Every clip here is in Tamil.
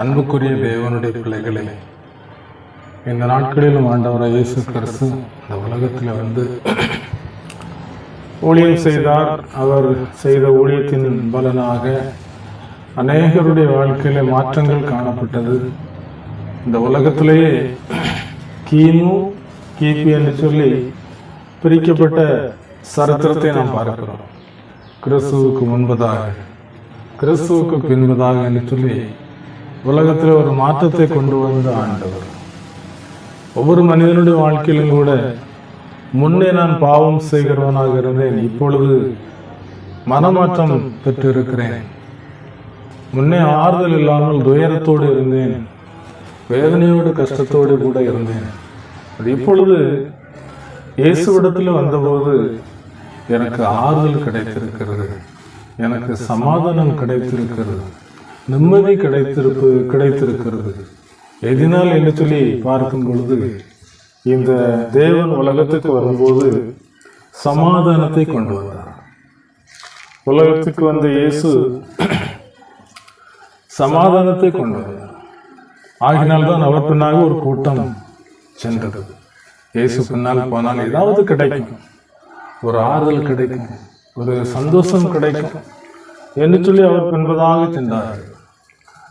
அன்புக்குரிய தேவனுடைய பிள்ளைகளே இந்த நாட்களிலும் ஆண்டவராக இயேசு கிறிஸ்து இந்த உலகத்தில் வந்து ஊழியம் செய்தார். அவர் செய்த ஊழியத்தின் பலனாக அநேகருடைய வாழ்க்கையில மாற்றங்கள் காணப்பட்டது. இந்த உலகத்திலேயே கிமு கிபி என்று சொல்லி பிரிக்கப்பட்ட சரித்திரத்தை நாம் பார்க்கிறோம். கிறிஸ்துவுக்கு முன்பதாக கிறிஸ்துவுக்கு பின்பதாக என்று சொல்லி உலகத்தில் ஒரு மாற்றத்தை கொண்டு வந்த ஆண்டவர். ஒவ்வொரு மனிதனுடைய வாழ்க்கையிலும் கூட முன்னே நான் பாவம் செய்கிறவனாக இருந்தேன். இப்பொழுது மனமாற்றம் பெற்றிருக்கிறேன். முன்னே ஆறுதல் இல்லாமல் துயரத்தோடு இருந்தேன். வேதனையோடு கஷ்டத்தோடு கூட இருந்தேன். அது இப்பொழுது இயேசுவிடத்தில் வந்தபோது எனக்கு ஆறுதல் கிடைத்திருக்கிறது. எனக்கு சமாதானம் கிடைத்திருக்கிறது. நிம்மதி கிடைத்திருப்பு கிடைத்திருக்கிறது. எதினால் என்று சொல்லி பார்க்கும் பொழுது இந்த தேவன் உலகத்துக்கு வரும்போது சமாதானத்தை கொண்டு வந்தார். உலகத்துக்கு வந்த இயேசு சமாதானத்தை கொண்டு வந்தார். ஆகினால்தான் அவர் பின்னாக ஒரு கூட்டம் சென்றது. இயேசு பின்னால் போனால் ஏதாவது கிடைக்கும். ஒரு ஆறுதல் கிடைக்கும். ஒரு சந்தோஷம் கிடைக்கும். என்று சொல்லி அவர் பின்பதாக சென்றார்கள்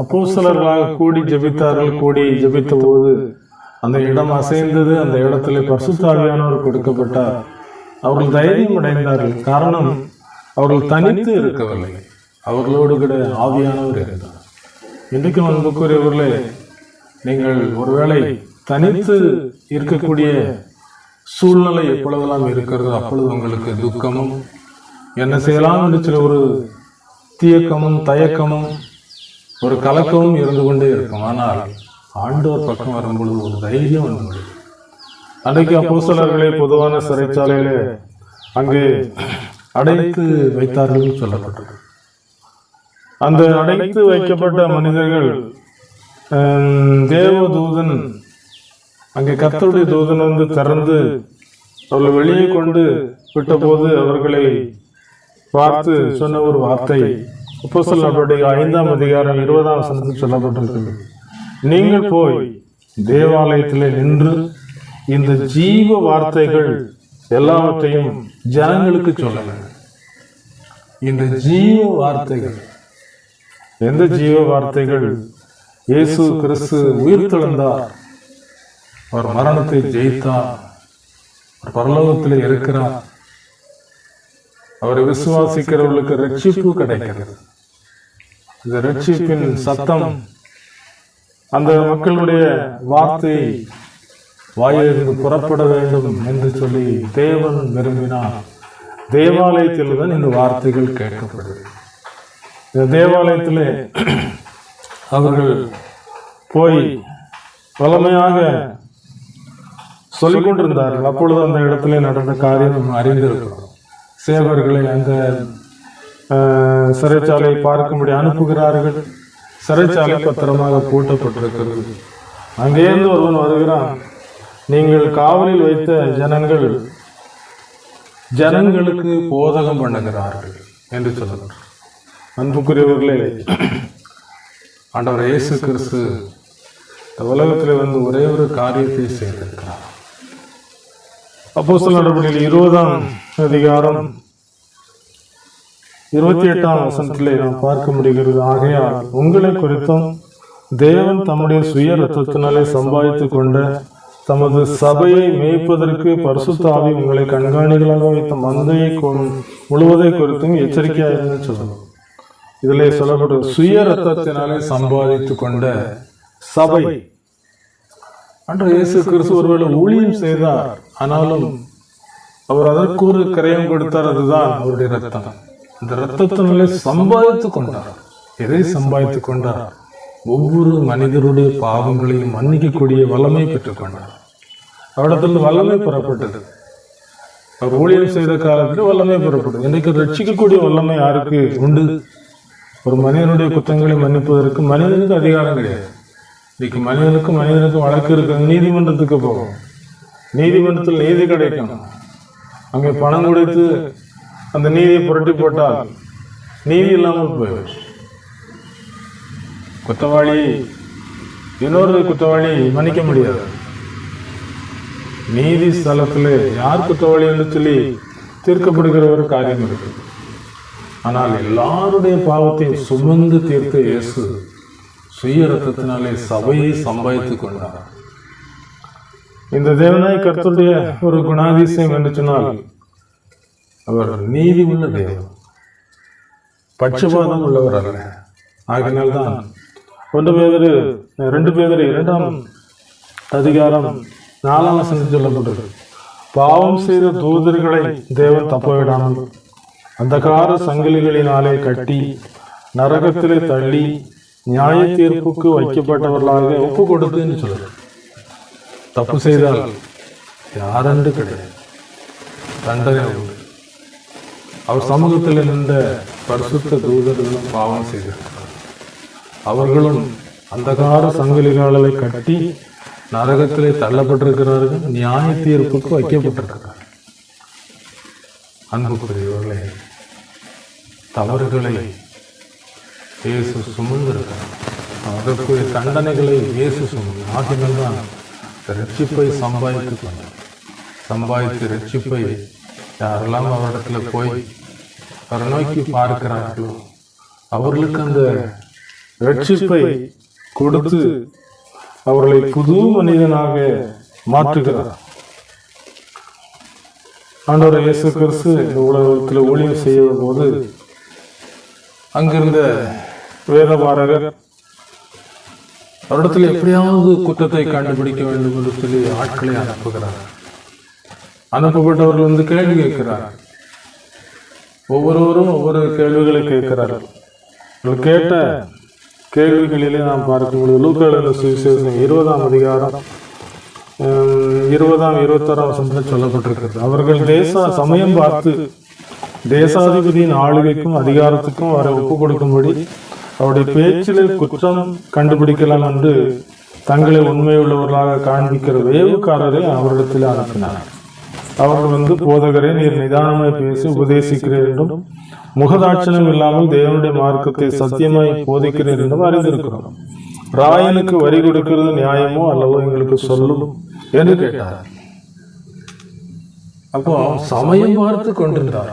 அப்போ சிலர்களாக கூடி ஜெபித்தார்கள் கூடி ஜெபித்த போது அந்த இடம் அசைந்தது அந்த இடத்துல பரிசுத்தாவியானவர் கொடுக்கப்பட்டார். அவர்கள் தைரியம் அடைந்தார்கள். காரணம் அவர்கள் தனித்து இருக்கவில்லை. அவர்களோடு கூட ஆவியானவர் இருந்தார். இன்றைக்கும் அன்புக்குரியவர்களே நீங்கள் ஒருவேளை தனித்து இருக்கக்கூடிய சூழ்நிலை எப்பொழுதெல்லாம் இருக்கிறது அப்பொழுது உங்களுக்கு துக்கமும் என்ன செய்யலாம் என்று சில ஒரு தீயக்கமும் தயக்கமும் ஒரு கலக்கமும் இருந்து கொண்டே இருக்கும். ஆனால் ஆண்டோர் பக்கம் வரும்பொழுது ஒரு தைரியம் வந்து அன்றைக்கு அப்போ சிலர்களே பொதுவான சிறைச்சாலையிலே அங்கே அடைத்து வைத்தார்கள் சொல்லப்பட்டது அந்த அடைத்து வைக்கப்பட்ட மனிதர்கள் ஹம், தேவதூதன் அங்கே கத்தருடைய தூதன் வந்து திறந்து அவர்களை வெளியே கொண்டு விட்டபோது அவர்களை பார்த்து சொன்ன ஒரு வார்த்தை அப்போஸ்தலர் நடவடிக்கை ஐந்தாம் அதிகாரம் இருபதாம் வசனத்தில் சொல்லப்பட்டிருக்கிறது. நீங்கள் போய் தேவாலயத்தில் நின்று இந்த ஜீவ வார்த்தைகள் எல்லாவற்றையும் ஜனங்களுக்கு சொல்லுங்கள். இந்த ஜீவ வார்த்தைகள் எந்த ஜீவ வார்த்தைகள் இயேசு கிறிஸ்து உயிர் தெழுந்தார் அவர் மரணத்தை ஜெயித்தார் அவர் பரலோகத்தில் இருக்கிறார் அவரை விசுவாசிக்கிறவர்களுக்கு ரட்சிப்பு கிடைக்கிறது. இந்த ரட்சிப்பின் சத்தம். அந்த மக்களுடைய வார்த்தை வாயிலிருந்து புறப்பட வேண்டும் என்று சொல்லி தேவன் விரும்பினார். தேவாலயத்தில் தான் இந்த வார்த்தைகள் கேட்கப்படுது. இந்த தேவாலயத்திலே அவர்கள் போய் வளமையாக சொல்லிக் கொண்டிருந்தார்கள் அப்பொழுது அந்த இடத்துல நடந்த காரியம் அறிந்திருக்கிறோம். சேவர்களை அந்த சிறைச்சாலை பார்க்கும்படி அனுப்புகிறார்கள். சிறைச்சாலை பத்திரமாக பூட்டப்பட்டிருக்கிறது. அங்கேருந்து ஒருவன் வருகிறான். நீங்கள் காவலில் வைத்த ஜனங்கள் ஜனங்களுக்கு போதகம் பண்ணுகிறார்கள் என்று சொல்லுகிறார். அன்புக்குரியவர்களே ஆண்டவர் இயேசு கிறிஸ்து இந்த உலகத்தில் வந்து ஒரே ஒரு காரியத்தை செய்திருக்கிறார். அப்போஸ்தலர் நடவடிக்கையில் இருபதாம் அதிகாரம் இருபத்தி எட்டாம் வசனத்திலே நாம் பார்க்க முடிகிறது. ஆகையால் உங்களை குறித்தும் தேவன் தம்முடைய சுய ரத்தத்தினாலே சம்பாதித்துக் கொண்ட தமது சபையை மேய்ப்பதற்கு பரிசுத்தாவி உங்களை கண்காணிகளாக வைத்த மந்தையை முழுவதை குறித்தும் எச்சரிக்கையாக சொல்லணும். இதிலே சொல்லப்பட்ட சுய ரத்தத்தினாலே சம்பாதித்துக் கொண்ட சபை. அன்று இயேசு கிறிஸ்து ஒருவேளை ஊழியம் செய்தார் ஆனாலும் அவர் அதற்கு ஒரு கிரயம் கொடுத்தார் அதுதான் அவருடைய ரத்தம் இந்த ரத்தத்தினாலே சம்பாதித்துக் கொண்டார். எதை சம்பாதித்துக் கொண்டார்? ஒவ்வொரு மனிதருடைய பாவங்களையும் மன்னிக்கக்கூடிய வல்லமை பெற்றுக் கொண்டார். அவரிடத்தில் வல்லமை பெறப்பட்டது. அவர் ஊழியம் செய்த காலத்தில் வல்லமை பெறப்பட்டது. இன்றைக்கு ரட்சிக்கக்கூடிய வல்லமை யாருக்கு உண்டு? ஒரு மனிதனுடைய குற்றங்களை மன்னிப்பதற்கு மனிதனுக்கு அதிகாரம் கிடையாது. இன்னைக்கு மனிதனுக்கும் மனிதனுக்கு வழக்கு இருக்கு நீதிமன்றத்துக்கு போகும் நீதிமன்றத்தில் நீதி கிடைக்கணும். அங்கே பணம் கொடுத்து அந்த நீதியை புரட்டி போட்டால் நீதி இல்லாமல் போயிடும் குற்றவாளி இன்னொரு குற்றவாளி மன்னிக்க முடியாது. நீதி ஸ்தலத்துல யார் குற்றவாளி என்று சொல்லி தீர்க்கப்படுகிற ஒரு காரியம் இருக்கு ஆனால் எல்லாருடைய பாவத்தையும் சுமந்து தீர்த்த இயேசு சுய ரத்தத்தினாலே சபையை சம்பாதித்துக் கொண்டார். இந்த தேவநாய் கருத்துடைய ஒரு குணாதிசயம் என்று சொன்னால் அவர் நீதி உள்ள தேவன். பட்சபாதம் உள்ளவர் அல்ல ஆகினால்தான் ஒன்று பேதரு ரெண்டு பேதரு இரண்டாம் அதிகாரம் நாலாம் வசனம் சொல்லப்பட்டது பாவம் செய்த தூதர்களை தேவன் தப்ப விடாமல் அந்தகார சங்கிலிகளினாலே கட்டி நரகத்திலே தள்ளி நியாய தீர்ப்புக்கு வைக்கப்பட்டவர்களாக ஒப்பு கொடுத்துன்னு சொல்லுது. தப்பு செய்தால் யாரென்று கிடையாது. தண்டனை உண்டு. அவர் சமூகத்தில் இருந்த பரிசுத்த தூதர்களும் பாவம் செய்திருக்கிறார் அவர்களும் அந்தகார சங்கிலிகளை கட்டி நரகத்திலே தள்ளப்பட்டிருக்கிறார்கள். நியாய தீர்ப்புக்கு வைக்கப்பட்டிருக்கிறார் அன்புக்குரியவர்களே தவறுகளை இயேசு சுமந்திருக்கிறார். அதற்குரிய தண்டனைகளை இயேசு சுமந்து தான் ரட்சிப்பை சம்பாதித்து கொண்டார். சம்பாதித்து ரட்சிப்பை யாரெல்லாம் அவரிடத்துல போய் நோக்கி பார்க்கிறார்களோ? அவர்களுக்கு அந்த ரட்சிப்பை கொடுத்து அவர்களை புது மனிதனாக மாற்றுகிறார். ஆண்டவர் இயேசு கிறிஸ்து இந்த உலகத்தில் ஊழியம் செய்ய போது அங்கிருந்த வேதபாரகர் அவரிடத்தில் எப்படியாவது குற்றத்தை கண்டுபிடிக்க வேண்டும் என்று சொல்லி ஆட்களை அனுப்புகிறார். அனுப்பப்பட்டவர்கள் வந்து கேள்வி கேட்கிறார். ஒவ்வொருவரும் ஒவ்வொரு கேள்விகளை கேட்கிறார்கள். கேட்ட கேள்விகளிலே நாம் பார்க்கும்போது லூக்காளர் சுவிசேஷம் இருபதாம் அதிகாரம் இருபதாம் இருபத்தாறாம் வசனத்தில் சொல்லப்பட்டிருக்கிறது. அவர்கள் தேச சமயம் பார்த்து தேசாதிபதியின் ஆளுகைக்கும் அதிகாரத்துக்கும் அவரை ஒப்பு கொடுக்கும்படி அவருடைய பேச்சிலே குற்றம் கண்டுபிடிக்கலாம் என்று தங்களை உண்மையுள்ளவர்களாக காண்பிக்கிற வேவுக்காரரை அவரிடத்தில் அனுப்பினார். அவர்கள் வந்து போதகரே நீர் நிதானமாய் பேசி உபதேசிக்கிறீர் என்றும் முகதாட்சணம் இல்லாமல் தேவனுடைய மார்க்கத்தை சத்தியமாய் போதிக்கிறீர் என்றும் அறிந்திருக்கிறோம். ராயனுக்கு வரி கொடுக்கிறது நியாயமோ அல்லவோ எங்களுக்கு சொல்லும் என்று கேட்டார். அப்போ சமயம் பார்த்து கொண்டிருந்தார்.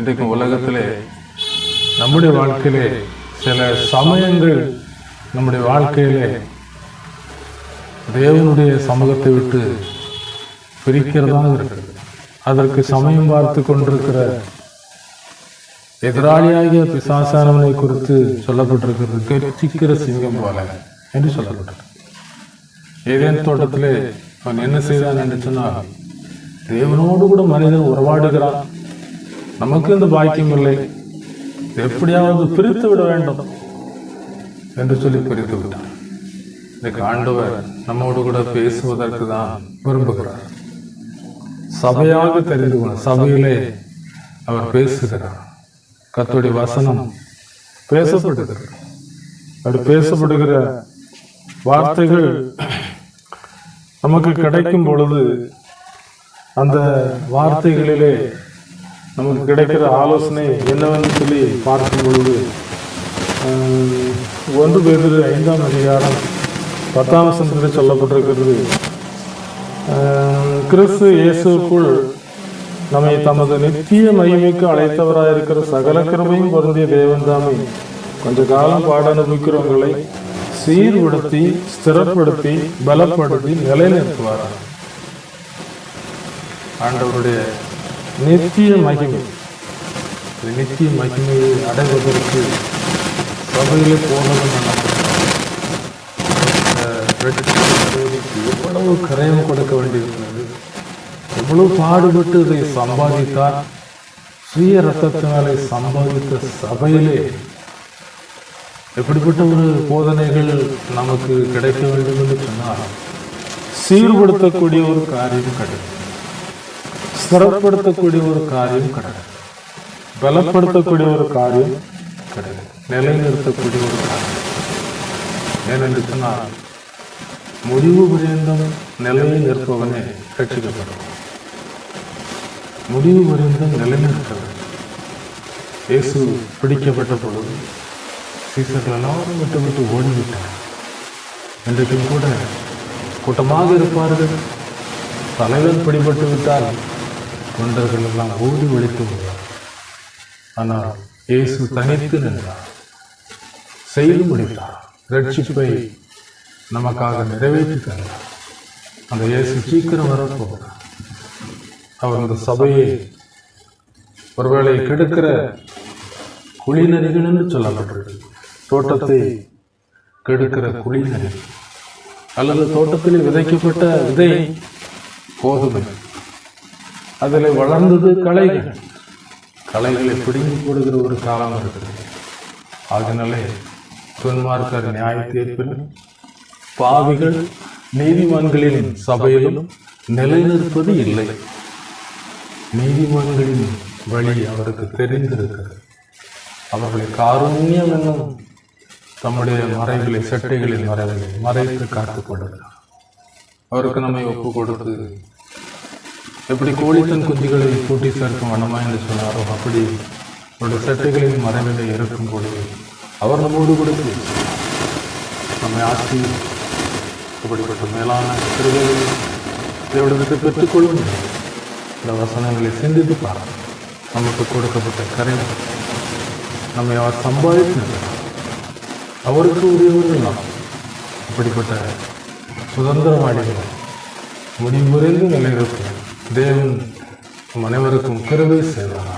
இன்றைக்கு உலகத்திலே நம்முடைய வாழ்க்கையிலே சில சமயங்கள் நம்முடைய வாழ்க்கையிலே தேவனுடைய சமூகத்தை விட்டு பிரிக்கிறதாக இருக்கிறது. அதற்கு சமயம் பார்த்து கொண்டிருக்கிற எதிராளியாகிய பிசாசானவனை குறித்து சொல்லப்பட்டிருக்கிறது. கெர்ச்சிக்கிற சிங்கம் போல என்று சொல்லப்பட்டிருக்கு ஏதேன் தோட்டத்திலே அவன் என்ன செய்தான் என்று சொன்னால் தேவனோடு கூட மனிதன் உறவாடுகிறான் நமக்கு இந்த பாக்கியம் இல்லை. எப்படியாவது பிரித்து விட வேண்டும் என்று சொல்லி பிரித்து விட்டான். இந்த ஆண்டவர் நம்மோடு கூட பேசுவதற்கு தான் விரும்புகிறார். சபையாக தெரிந்து கொள்ள சபையிலே அவர் பேசுகிறார். கர்த்தருடைய வசனம் பேசப்படுகிறது. அப்படி பேசப்படுகிற வார்த்தைகள் நமக்கு கிடைக்கும் பொழுது அந்த வார்த்தைகளிலே நமக்கு கிடைக்கிற ஆலோசனை என்னவென்று சொல்லி பார்க்கும் பொழுது ஒன்று பேர் ஐந்தாம் அதிகாரம் பத்தாம் வசனத்தில் சொல்லப்பட்டிருக்கிறது. கிறிஸ்து இயேசுக்குள் நம்மை தமது நித்திய மகிமைக்கு அழைத்தவராயிருக்கிற சகல கிருபையும் பொருந்திய தேவன்தாமே. கொஞ்ச காலம் பாட அனுபவிக்கிறவங்களை சீர்படுத்தி ஸ்திரப்படுத்தி பலப்படுத்தி நிலைநிறுத்துவார் ஆண்டவருடைய நித்திய மகிமை நித்திய மகிமையை அடைவதற்கு சபையிலே போனதும் எவ்வளவு கரையம் கொடுக்க வேண்டியிருக்கிறது? எவ்வளவு பாடுபட்டு இதை சம்பாதித்தார்? சுய ரத்தத்தினாலே சம்பாதித்த சபையிலே எப்படிப்பட்ட ஒரு போதனைகள் நமக்கு கிடைக்க வேண்டும் என்று சொன்னால் சீர்படுத்தக்கூடிய ஒரு காரியம் கிடையாது ஸ்திரப்படுத்தக்கூடிய ஒரு காரியம் கிடையாது பலப்படுத்தக்கூடிய ஒரு காரியம் கிடையாது நிலைநிறுத்தக்கூடிய ஒரு காரியம். ஏனென்று சொன்னால் முடிவு பரியந்தம் நிலையில் நிற்பவனே ரட்சிக்கப்படும் முடிவு பரியந்தம் நிலைநிறுத்தவன் இயேசு பிடிக்கப்பட்ட பொழுது சீசர்கள் எல்லாரும் விட்டு விட்டு ஓடிவிட்டார் இன்றைக்கும் கூட கூட்டமாக இருப்பார்கள் தலைவன் பிடிபட்டு விட்டால் தொண்டர்கள் எல்லாம் ஓடி ஒழித்து விடுவார் ஆனால் இயேசு தனித்து நின்றார் செய்து முடித்தார் ரட்சிப்பை நமக்காக நிறைவேற்றி தந்தார் அந்த இயேசு சீக்கிரம் வரப்போகிறார். அவர் அந்த சபையை ஒருவேளை கெடுக்கிற குளிநரிகள் என்று சொல்லப்பட்டிருக்கு தோட்டத்தை கெடுக்கிற குளிநரி அல்லது தோட்டத்தில் விதைக்கப்பட்ட விதை போகுது அதில் வளர்ந்தது களைகள். களைகளை பிடுங்கி போடுகிற ஒரு காலம் இருக்குது அதனாலே துன்மார்க்கர் நியாய தீர்ப்பிலும் பாவிகள் நீதிமான்களின் சபையிலும் நிலைநிற்பது இல்லை. நீதிமான்களின் வழி அவருக்கு தெரிந்திருக்கிறது. அவர்களை காருண்யம் என்னும் தம்முடைய மறைகளை சட்டைகளின் மறைகளை மறைத்து காத்துக் அவருக்கு நம்மை ஒப்பு கொடுத்து எப்படி கோழித்தன் குஞ்சுகளை கூட்டி சேர்க்கும் வண்ணமா என்று சொன்னாரோ அப்படி அவருடைய சட்டைகளின் மறைவிலே இருக்கும் பொழுது அவர் நம்மோடு கொடுத்து நம்மை ஆட்சி அப்படிப்பட்ட மேலான கிருபைகளை தேவடத்தை பெற்றுக்கொள்ளும் இந்த வசனங்களை சிந்தித்து பாருங்கள். நமக்கு கொடுக்கப்பட்ட கரை நம்மை அவர் சம்பாதித்து அவருக்கு உரியவர்கள் நாம். இப்படிப்பட்ட சுதந்திரவாடிகள் முடிவுரைந்து நிலையிருப்போம் தேவன் அனைவருக்கும் கருவை செய்வார்